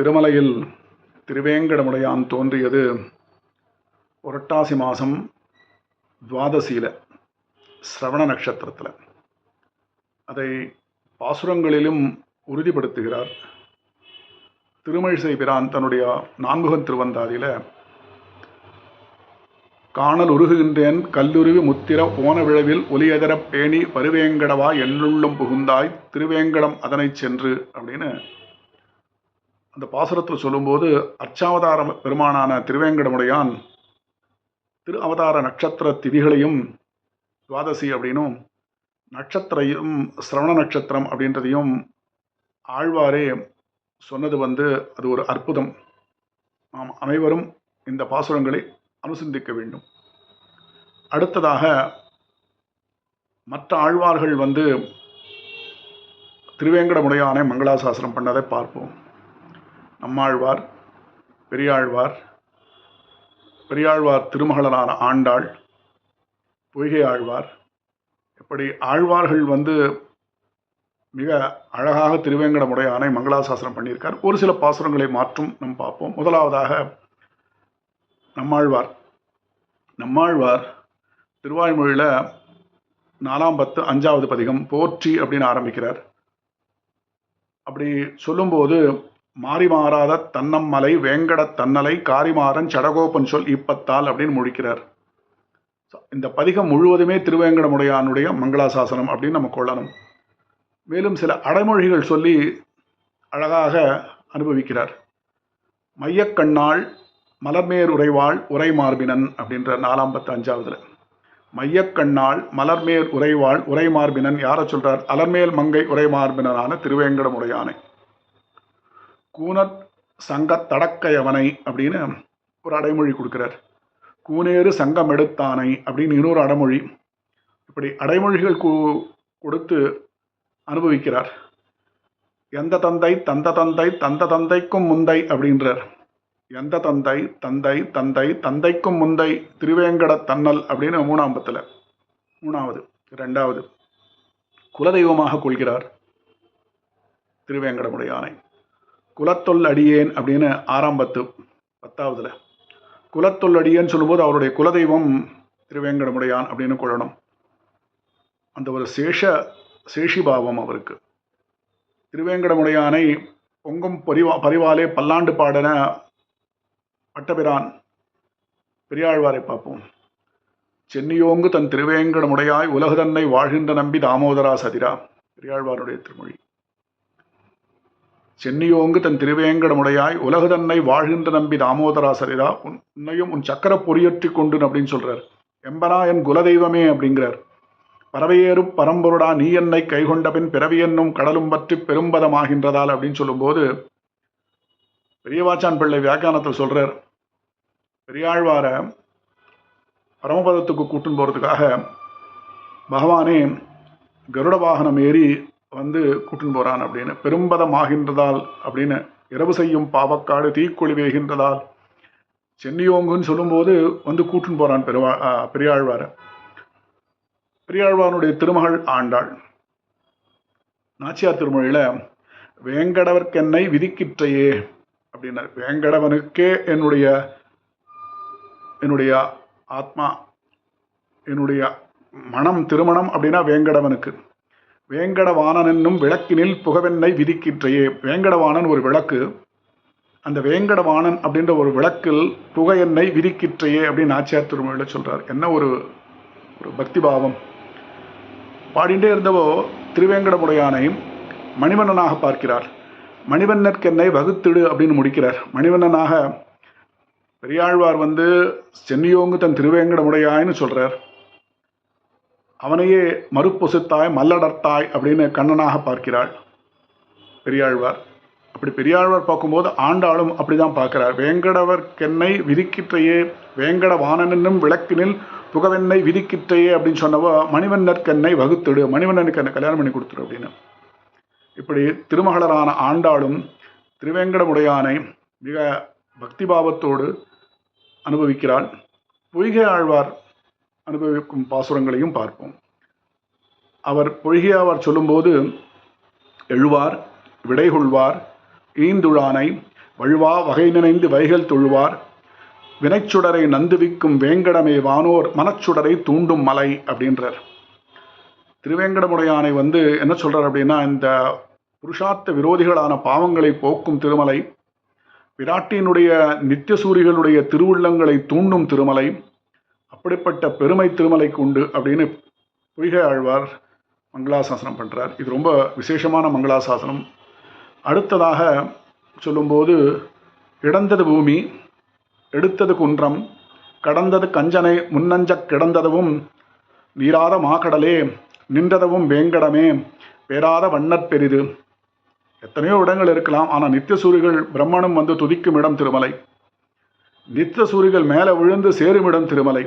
திருமலையில் திருவேங்கடமுடையான் தோன்றியது புரட்டாசி மாதம் துவாதசியில் சிரவண நட்சத்திரத்தில். அதை பாசுரங்களிலும் உறுதிப்படுத்துகிறார். திருமழிசை பிரான் தன்னுடைய நான்முகன் திருவந்தாதியில் காணல் உருகுகின்றேன் கல்லுருவி முத்திர போன விழவில் ஒலியதரப் பேணி பருவேங்கடவா என்னுள்ளும் புகுந்தாய் திருவேங்கடம் அதனைச் சென்று அப்படின்னு அந்த பாசுரத்தில் சொல்லும்போது அர்ச்சாவதார பெருமானான திருவேங்கடமுடையான் திரு அவதார நட்சத்திர திதிகளையும் துவாதசி அப்படின்னும் நட்சத்திரையும் சிரவண நட்சத்திரம் அப்படின்றதையும் ஆழ்வாரே சொன்னது வந்து அது ஒரு அற்புதம். நாம் அனைவரும் இந்த பாசுரங்களை அனுசந்திக்க வேண்டும். அடுத்ததாக மற்ற ஆழ்வார்கள் வந்து திருவேங்கடமுடையானை மங்களாசாசனம் பண்ணதை பார்ப்போம். நம்மாழ்வார் பெரியாழ்வார் பெரியாழ்வார் திருமகளனான ஆண்டாள் பொய்கை ஆழ்வார் இப்படி ஆழ்வார்கள் வந்து மிக அழகாக திருவேங்கடமுடையானை மங்களாசாசனம் பண்ணியிருக்கார். ஒரு சில பாசுரங்களை மாற்றும் நம் பார்ப்போம். முதலாவதாக நம்மாழ்வார். நம்மாழ்வார் திருவாய்மொழியில் நாலாம் பத்து அஞ்சாவது பதிகம் போற்றி அப்படின்னு ஆரம்பிக்கிறார். அப்படி சொல்லும்போது மாறி மாறாத தன்னம்மலை வேங்கட தன்னலை காரிமாறன் சடகோபன் சொல் இப்பத்தால் அப்படின்னு முழிக்கிறார் இந்த பதிகம் முழுவதுமே திருவேங்கடமுடையானுடைய மங்களாசாசனம் அப்படின்னு நம்ம கொள்ளணும். மேலும் சில அடைமொழிகள் சொல்லி அழகாக அனுபவிக்கிறார். மையக்கண்ணாள் மலர்மேர் உறைவாள் உரை மார்பினன் அப்படின்ற நாலாம் பத்து அஞ்சாவதுல. மையக்கண்ணாள் மலர்மேர் உறைவாள் உரை மார்பினன் யாரை சொல்றார்? அலர்மேல் மங்கை உரை மார்பினனான திருவேங்கடமுடையானை. கூனத் சங்க தடக்கையவனை அப்படின்னு ஒரு அடைமொழி கொடுக்கிறார். கூனேறு சங்கம் எடுத்தானை அப்படின்னு இன்னொரு அடைமொழி. இப்படி அடைமொழிகள் கொடுத்து அனுபவிக்கிறார். எந்த தந்தை தந்த தந்தை தந்த தந்தைக்கும் முந்தை அப்படின்றார். எந்த தந்தை தந்தை தந்தை தந்தைக்கும் முந்தை திருவேங்கட தன்னல் அப்படின்னு மூணாம் பத்தில். மூணாவது ரெண்டாவது குலதெய்வமாக கொள்கிறார் திருவேங்கடமுடையானை குலத்தொல் அடியேன் அப்படின்னு ஆறாம் பத்து பத்தாவதுல. குலத்தொல் அடியேன்னு சொல்லும்போது அவருடைய குலதெய்வம் திருவேங்கடமுடையான் அப்படின்னு கொள்ளணும். அந்த ஒரு சேஷ சேஷிபாவம் அவருக்கு. திருவேங்கடமுடையானை பொங்கும் பரிவா பரிவாலே பல்லாண்டு பாடன பட்டபிரான் பெரியாழ்வாரை பார்ப்போம். சென்னியோங்கு தன் திருவேங்கடமுடையாய் உலகு தன்னை வாழ்கின்ற நம்பி தாமோதரா சதிரா பெரியாழ்வாருடைய திருமொழி. சென்னியோங்கு தன் திருவேங்கடமுடையாய் உலகு தன்னை வாழ்கின்ற நம்பி தாமோதரா சரிதா உன்னையும் உன் சக்கர பொறியற்றி கொண்டு அப்படின்னு சொல்றார். எம்பனா என் குலதெய்வமே அப்படிங்கிறார். பறவையேறும் பரம்பொருடா நீ என்னை கைகொண்ட பின் பிறவி என்னும் கடலும் பற்றி பெரும்பதமாகின்றதால் அப்படின்னு சொல்லும்போது பெரியவாச்சான் பிள்ளை வியாக்கியானத்தில் சொல்றார் பெரியாழ்வார பரமபதத்துக்கு கூட்டும் போகிறதுக்காக பகவானே கருட வாகனம் ஏறி வந்து கூட்டின் போகிறான் அப்படின்னு. பெரும்பதம் ஆகின்றதால் அப்படின்னு இரவு செய்யும் பாவக்காடு தீக்குழி வேகின்றதால் சென்னியோங்குன்னு சொல்லும்போது வந்து கூட்டின் போகிறான் பெருவா பெரியாழ்வார. பெரியாழ்வானுடைய திருமகள் ஆண்டாள். நாச்சியார் திருமொழியில் வேங்கடவர்க்கென்னை விதிக்கிற்றையே அப்படின்னார். வேங்கடவனுக்கே என்னுடைய என்னுடைய ஆத்மா என்னுடைய மனம் திருமணம் அப்படின்னா வேங்கடவனுக்கு வேங்கடவாணன் என்னும் விளக்கினில் புகவெண்ணை விதிக்கிற்றையே வேங்கடவாணன் ஒரு விளக்கு. அந்த வேங்கடவாணன் அப்படின்ற ஒரு விளக்கில் புகையெண்ணை விதிக்கிற்றையே அப்படின்னு ஆச்சியார் திருமொழியில் சொல்கிறார் என்ன ஒரு ஒரு பக்தி பாவம் பாடிண்டே இருந்தவோ திருவேங்கடமுடையானை மணிவண்ணனாக பார்க்கிறார். மணிவண்ணற்கென்னை வகுத்திடு அப்படின்னு முடிக்கிறார். மணிவண்ணனாக பெரியாழ்வார் வந்து சென்னியோங்கு தன் திருவேங்கடமுடையாயின்னு சொல்கிறார் அவனையே மறுப்பொசுத்தாய் மல்லடர்த்தாய் அப்படின்னு கண்ணனாக பார்க்கிறாள். பெரியாழ்வார். அப்படி பெரியாழ்வார் பார்க்கும்போது ஆண்டாளும் அப்படிதான் பார்க்கிறார். வேங்கடவர்க்கென்னை விதிக்கிற்றையே வேங்கட வானனும் விளக்கினில் புகவெண்ணை விதிக்கிற்றையே அப்படின்னு சொன்னவோ மணிவண்ணற்கென்னை வகுத்துடு மணிவண்ணனுக்கு என்ன கல்யாணம் பண்ணி கொடுத்துரு அப்படின்னு. இப்படி திருமகளரான ஆண்டாளும் திருவேங்கடமுடையானை மிக பக்திபாவத்தோடு அனுபவிக்கிறாள். பொய்கை ஆழ்வார் அனுபவிக்கும் பாசுரங்களையும் பார்ப்போம். அவர் பொய்கையாவார் சொல்லும்போது எழுவார் விடைகொள்வார் ஈந்துழானை வழுவா வகை நினைந்து வைகள் தொழுவார் வினைச்சுடரை நந்துவிக்கும் வேங்கடமே வானோர் மனச்சுடரை தூண்டும் மலை அப்படின்றார். திருவேங்கடமுடையானை வந்து என்ன சொல்கிறார் அப்படின்னா இந்த புருஷார்த்த விரோதிகளான பாவங்களை போக்கும் திருமலை விராட்டியினுடைய நித்தியசூரிகளுடைய திருவுள்ளங்களை தூண்டும் திருமலை அப்படிப்பட்ட பெருமை திருமலைக்கு உண்டு அப்படின்னு பொய்கை ஆழ்வார் மங்களாசாசனம் பண்ணுறார் இது ரொம்ப விசேஷமான மங்களாசாசனம். அடுத்ததாக சொல்லும்போது இடந்தது பூமி எடுத்தது குன்றம் கடந்தது கஞ்சனை முன்னஞ்சக் கிடந்ததுவும் நீராத மாக்கடலே நின்றதவும் வேங்கடமே பேராத வண்ணற்பெரிது எத்தனையோ இடங்கள் இருக்கலாம் ஆனால் நித்தியசூரிகள் பிரம்மனும் வந்து துதிக்கும் இடம் திருமலை. நித்தியசூரிகள் மேலே விழுந்து சேரும் இடம் திருமலை.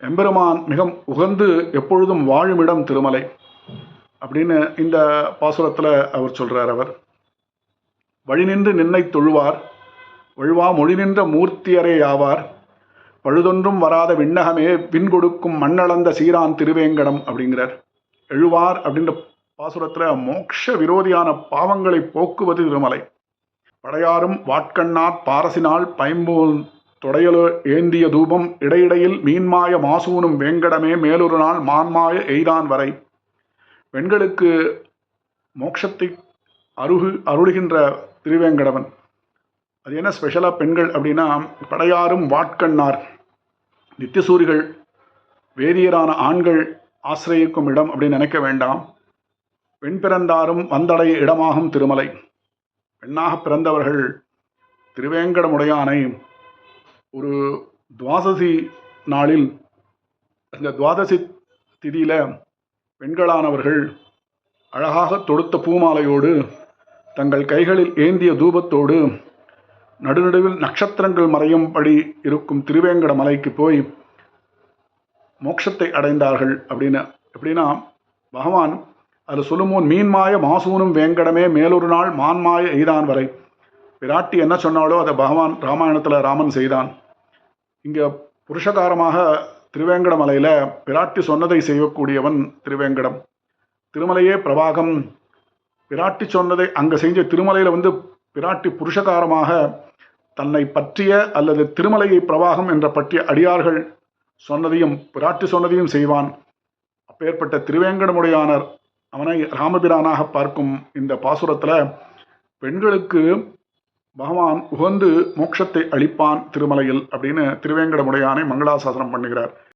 எம்பெருமான் மிக உகந்து எப்பொழுதும் வாழுமிடம் திருமலை அப்படின்னு இந்த பாசுரத்தில் அவர் சொல்கிறார் அவர். வழி நின்று நின்னை தொழுவார் வழுவா மொழி நின்ற மூர்த்தியரே ஆவார் பழுதொன்றும் வராத விண்ணகமே விண் கொடுக்கும் மண்ணளந்த சீரான் திருவேங்கடம் அப்படிங்கிறார். எழுவார் அப்படின்ற பாசுரத்தில் மோட்ச விரோதியான பாவங்களை போக்குவது திருமலை. படையாரும் வாட்கண்ணார் பாரசினால் பைம்போல் தொடையலோ ஏந்திய தூபம் இடையிடையில் மீன்மாய மாசூனும் வேங்கடமே மேலொரு நாள் மான்மாய எய்தான் வரை. பெண்களுக்கு மோட்சத்தை அருகு அருளுகின்ற திருவேங்கடவன். அது என்ன ஸ்பெஷலாக பெண்கள் அப்படின்னா படையாரும் வாட்கண்ணார். நித்தியசூரிகள் வேதியரான ஆண்கள் ஆசிரியக்கும் இடம் அப்படின்னு நினைக்க வேண்டாம். பெண் பிறந்தாரும் வந்தடைய இடமாகும் திருமலை. பெண்ணாக பிறந்தவர்கள் திருவேங்கடமுடையானை ஒரு துவாதசி நாளில் இந்த துவாதசி திதியில் பெண்களானவர்கள் அழகாக தொடுத்த பூமாலையோடு தங்கள் கைகளில் ஏந்திய தூபத்தோடு நடுநடுவில் நட்சத்திரங்கள் மறையும்படி இருக்கும் திருவேங்கட மலைக்கு போய் மோட்சத்தை அடைந்தார்கள் அப்படின்னு. எப்படின்னா பகவான் அது சொல்லுமோன் மீன்மாய மாசூனும் வேங்கடமே மேலொரு நாள் மான்மாய எய்தான் வரை. பிராட்டி என்ன சொன்னாலோ அதை பகவான் ராமாயணத்தில் ராமன் செய்தான். இங்கே புருஷகாரமாக திருவேங்கடமலையில் பிராட்டி சொன்னதை செய்யக்கூடியவன் திருவேங்கடம். திருமலையே பிரபாகம். பிராட்டி சொன்னதை அங்கே செஞ்ச திருமலையில் வந்து பிராட்டி புருஷகாரமாக தன்னை பற்றிய அல்லது திருமலையை பிரவாகம் என்ற பற்றிய அடியார்கள் சொன்னதையும் பிராட்டி சொன்னதையும் செய்வான். அப்பேற்பட்ட திருவேங்கடமுடையானர் அவனை ராமபிரானாக பார்க்கும் இந்த பாசுரத்தில் பெண்களுக்கு பகவான் உகந்து மோட்சத்தை அளிப்பான் திருமலையில் அப்படின்னு திருவேங்கடமுடையானை மங்களாசாசனம் பண்ணுகிறார்.